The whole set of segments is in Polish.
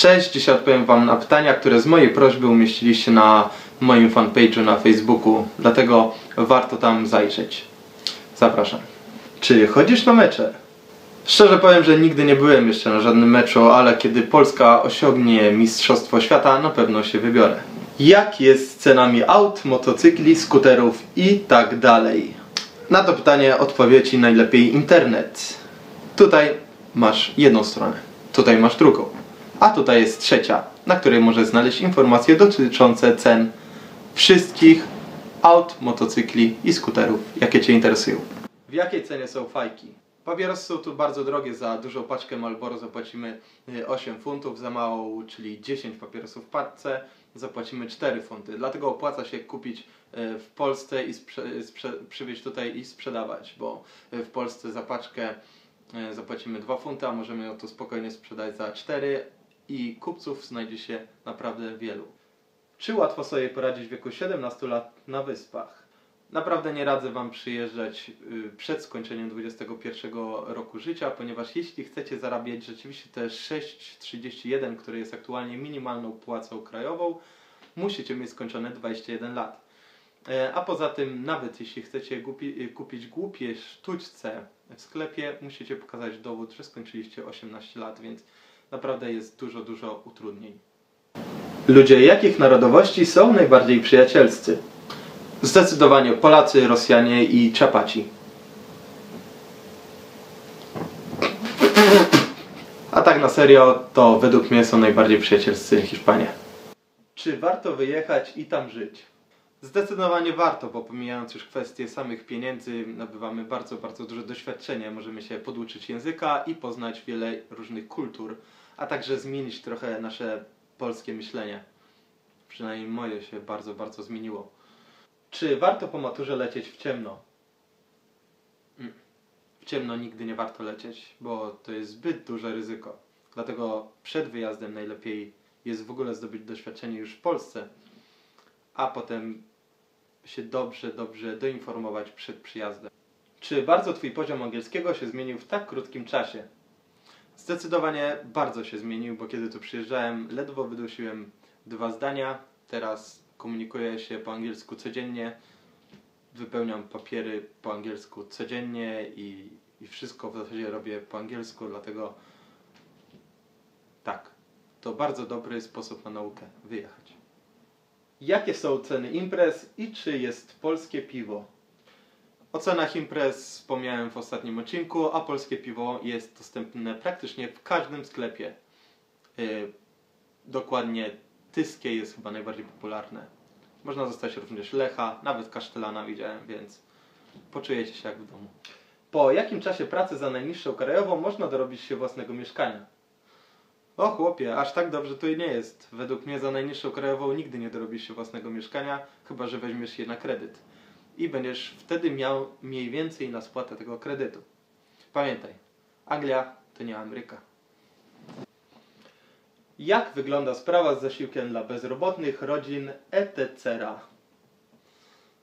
Cześć, dzisiaj odpowiem Wam na pytania, które z mojej prośby umieściliście na moim fanpage'u na Facebooku, dlatego warto tam zajrzeć. Zapraszam. Czy chodzisz na mecze? Szczerze powiem, że nigdy nie byłem jeszcze na żadnym meczu, ale kiedy Polska osiągnie Mistrzostwo Świata, na pewno się wybiorę. Jak jest z cenami aut, motocykli, skuterów i tak dalej? Na to pytanie odpowie najlepiej internet. Tutaj masz jedną stronę, tutaj masz drugą, a tutaj jest trzecia, na której możesz znaleźć informacje dotyczące cen wszystkich aut, motocykli i skuterów, jakie Cię interesują. W jakiej cenie są fajki? Papierosy są tu bardzo drogie, za dużą paczkę Marlboro zapłacimy y, 8 funtów, za małą, czyli 10 papierosów w paczce zapłacimy 4 funty. Dlatego opłaca się kupić y, w Polsce i sprze- przywieźć tutaj i sprzedawać, bo y, w Polsce za paczkę y, zapłacimy 2 funty, a możemy ją tu spokojnie sprzedać za 4 i kupców znajdzie się naprawdę wielu. Czy łatwo sobie poradzić w wieku 17 lat na wyspach? Naprawdę nie radzę Wam przyjeżdżać y, przed skończeniem 21 roku życia, ponieważ jeśli chcecie zarabiać rzeczywiście te 6,31, które jest aktualnie minimalną płacą krajową, musicie mieć skończone 21 lat. E, A poza tym, nawet jeśli chcecie gupi, y, kupić głupie sztućce w sklepie, musicie pokazać dowód, że skończyliście 18 lat, więc naprawdę jest dużo, dużo utrudnień. Ludzie jakich narodowości są najbardziej przyjacielscy? Zdecydowanie Polacy, Rosjanie i Czapaci. A tak na serio, to według mnie są najbardziej przyjacielscy Hiszpanie. Czy warto wyjechać i tam żyć? Zdecydowanie warto, bo pomijając już kwestie samych pieniędzy, nabywamy bardzo, bardzo duże doświadczenie. Możemy się poduczyć języka i poznać wiele różnych kultur, a także zmienić trochę nasze polskie myślenie. Przynajmniej moje się bardzo, bardzo zmieniło. Czy warto po maturze lecieć w ciemno? Mm. W ciemno nigdy nie warto lecieć, bo to jest zbyt duże ryzyko. Dlatego przed wyjazdem najlepiej jest w ogóle zdobyć doświadczenie już w Polsce, a potem się dobrze, dobrze doinformować przed przyjazdem. Czy bardzo Twój poziom angielskiego się zmienił w tak krótkim czasie? Zdecydowanie bardzo się zmienił, bo kiedy tu przyjeżdżałem, ledwo wydusiłem dwa zdania. Teraz komunikuję się po angielsku codziennie, wypełniam papiery po angielsku codziennie i, i wszystko w zasadzie robię po angielsku, dlatego tak, to bardzo dobry sposób na naukę wyjechać. Jakie są ceny imprez i czy jest polskie piwo? O cenach imprez wspomniałem w ostatnim odcinku, a polskie piwo jest dostępne praktycznie w każdym sklepie. Yy, dokładnie Tyskie jest chyba najbardziej popularne. Można zostać również Lecha, nawet Kasztelana widziałem, więc poczujecie się jak w domu. Po jakim czasie pracy za najniższą krajową można dorobić się własnego mieszkania? O chłopie, aż tak dobrze to nie jest. Według mnie za najniższą krajową nigdy nie dorobisz się własnego mieszkania, chyba że weźmiesz je na kredyt. I będziesz wtedy miał mniej więcej na spłatę tego kredytu. Pamiętaj, Anglia to nie Ameryka. Jak wygląda sprawa z zasiłkiem dla bezrobotnych, rodzin, etc.?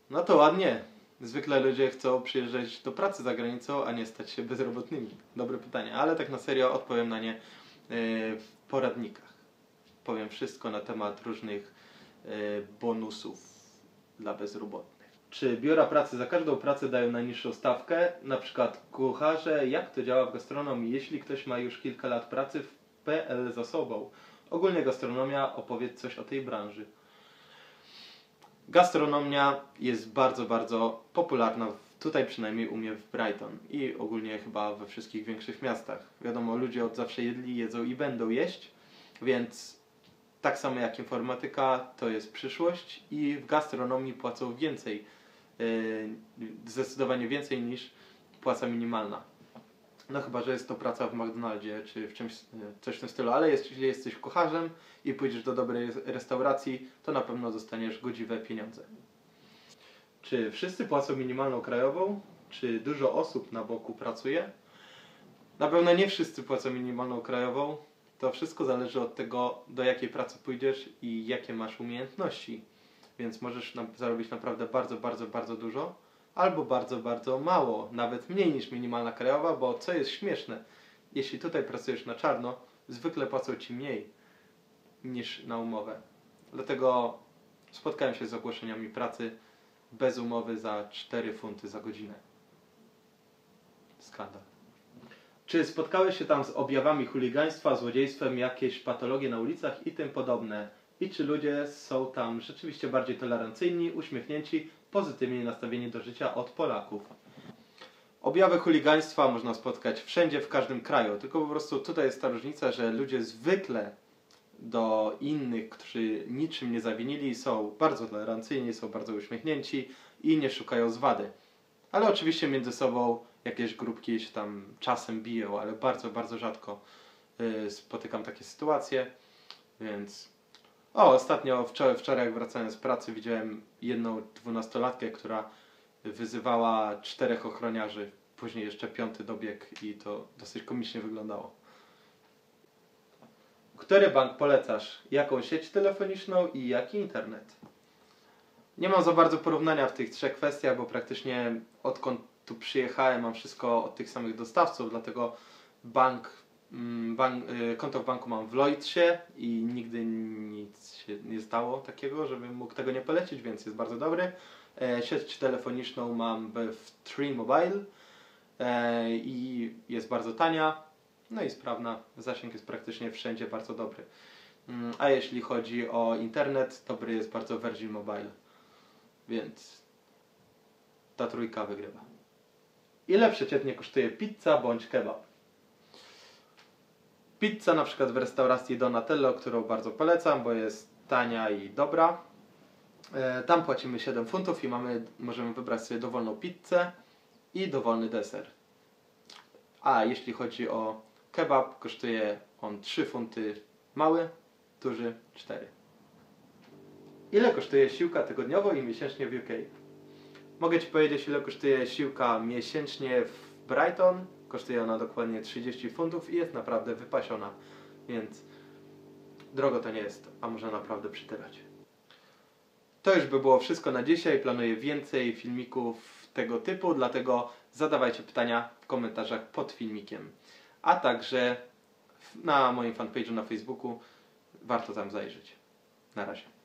No to ładnie. Zwykle ludzie chcą przyjeżdżać do pracy za granicą, a nie stać się bezrobotnymi. Dobre pytanie, ale tak na serio odpowiem na nie yy, w poradnikach. Powiem wszystko na temat różnych yy, bonusów dla bezrobotnych. Czy biura pracy za każdą pracę dają najniższą stawkę? Na przykład kucharze, jak to działa w gastronomii? Jeśli ktoś ma już kilka lat pracy w PL za sobą. Ogólnie gastronomia, opowiedz coś o tej branży. Gastronomia jest bardzo, bardzo popularna, tutaj przynajmniej u mnie w Brighton i ogólnie chyba we wszystkich większych miastach. Wiadomo, ludzie od zawsze jedli, jedzą i będą jeść, więc tak samo jak informatyka, to jest przyszłość i w gastronomii płacą więcej, zdecydowanie więcej niż płaca minimalna. No chyba, że jest to praca w McDonaldzie czy w czymś, e, coś w tym stylu, ale jeśli jesteś kucharzem i pójdziesz do dobrej restauracji, to na pewno dostaniesz godziwe pieniądze. Czy wszyscy płacą minimalną krajową? Czy dużo osób na boku pracuje? Na pewno nie wszyscy płacą minimalną krajową. To wszystko zależy od tego, do jakiej pracy pójdziesz i jakie masz umiejętności. Więc możesz na, zarobić naprawdę bardzo, bardzo, bardzo dużo albo bardzo, bardzo mało, nawet mniej niż minimalna krajowa, bo co jest śmieszne, jeśli tutaj pracujesz na czarno, zwykle płacą ci mniej. niż na umowę. Dlatego spotkałem się z ogłoszeniami pracy bez umowy za 4 funty za godzinę. Skandal. Czy spotkałeś się tam z objawami chuligaństwa, złodziejstwem, jakieś patologie na ulicach i tym podobne? I czy ludzie są tam rzeczywiście bardziej tolerancyjni, uśmiechnięci, pozytywnie nastawieni do życia od Polaków? Objawy chuligaństwa można spotkać wszędzie, w każdym kraju, tylko po prostu tutaj jest ta różnica, że ludzie zwykle do innych, którzy niczym nie zawinili, są bardzo tolerancyjni, są bardzo uśmiechnięci i nie szukają zwady. Ale oczywiście między sobą jakieś grupki się tam czasem biją, ale bardzo, bardzo rzadko y, spotykam takie sytuacje, więc... O, ostatnio, wczoraj, wczoraj jak wracałem z pracy, widziałem jedną dwunastolatkę, która wyzywała czterech ochroniarzy, później jeszcze piąty dobieg i to dosyć komicznie wyglądało. Który bank polecasz? Jaką sieć telefoniczną i jaki internet? Nie mam za bardzo porównania w tych trzech kwestiach, bo praktycznie odkąd tu przyjechałem mam wszystko od tych samych dostawców, dlatego bank, bank konto w banku mam w Lloydsie i nigdy nic się nie stało takiego, żebym mógł tego nie polecić, więc jest bardzo dobry. E, sieć telefoniczną mam w Tree Mobile e, i jest bardzo tania, no i sprawna. Zasięg jest praktycznie wszędzie bardzo dobry. Mm, a jeśli chodzi o internet, dobry jest bardzo Virgin Mobile. Więc ta trójka wygrywa. Ile przeciętnie kosztuje pizza bądź kebab? Pizza na przykład w restauracji Donatello, którą bardzo polecam, bo jest tania i dobra. E, tam płacimy 7 funtów i mamy, możemy wybrać sobie dowolną pizzę i dowolny deser. A jeśli chodzi o kebab, kosztuje on 3 funty mały, duży 4. Ile kosztuje siłka tygodniowo i miesięcznie w UK? Mogę Ci powiedzieć ile kosztuje siłka miesięcznie w Brighton. Kosztuje ona dokładnie 30 funtów i jest naprawdę wypasiona, więc drogo to nie jest, a może naprawdę przytyrać. To już by było wszystko na dzisiaj. Planuję więcej filmików tego typu, dlatego zadawajcie pytania w komentarzach pod filmikiem. A także na moim fanpage'u na Facebooku warto tam zajrzeć. Na razie.